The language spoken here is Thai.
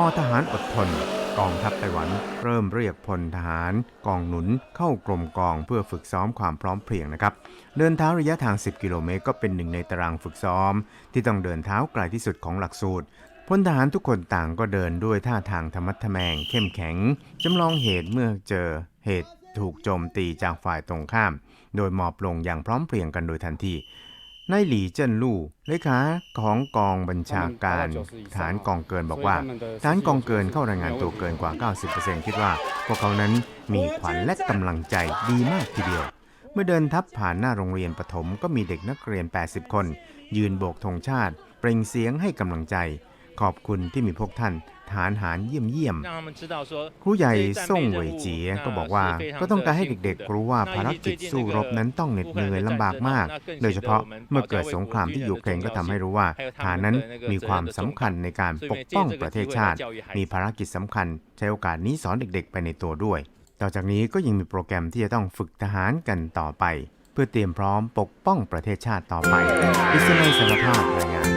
อทหารอดทน กองทัพไต้หวันเริ่มเรียกพลทหารกองหนุนเข้ากรมกองเพื่อฝึกซ้อมความพร้อมเพรียงนะครับ เดินเท้าระยะทาง 10 กิโลเมตรก็เป็นหนึ่งในตารางฝึกซ้อม ที่ต้องเดินเท้าไกลที่สุดของหลักสูตรพลทหารทุกคนต่างก็เดินด้วยท่าทางธรรมัดทะแมงเข้มแข็ง จำลองเหตุเมื่อเจอเหตุถูกโจมตีจากฝ่ายตรงข้าม โดยหมอบลงอย่างพร้อมเพรียงกันโดยทันที นายหลี่เจิ้นลู่เลขาของกองบัญชาการฐานกองเกินบอกว่า ฐานกองเกินเข้ารายงานตัวเกินกว่า 90%คิดว่า พวกเขานั้นมีขวัญและกำลังใจดีมากทีเดียว เมื่อเดินทับผ่านหน้าโรงเรียนประถมก็มีเด็กนักเรียน 80 คน ยืนโบกธงชาติ เปล่งเสียงให้กำลังใจ ขอบคุณที่มีพวกท่านฐานหารเยี่ยมเยี่ยมครูใหญ่ส่งเหวยจีก็บอกว่า ก็ต้องการให้เด็กๆ รู้ว่าภารกิจสู้รบนั้นต้องเหน็ดเหนื่อยลำบากมาก โดยเฉพาะเมื่อเกิดสงครามที่อยู่เครนก็ทำให้รู้ว่าฐานนั้นมีความสำคัญในการปกป้องประเทศชาติ มีภารกิจสำคัญ ใช้โอกาสนี้สอนเด็กๆ ไปในตัวด้วย ต่อจากนี้ก็ยังมีโปรแกรมที่จะต้องฝึกทหารกันต่อไป เพื่อเตรียมพร้อมปกป้องประเทศชาติต่อไปอิสราเอลสารภาพรายงาน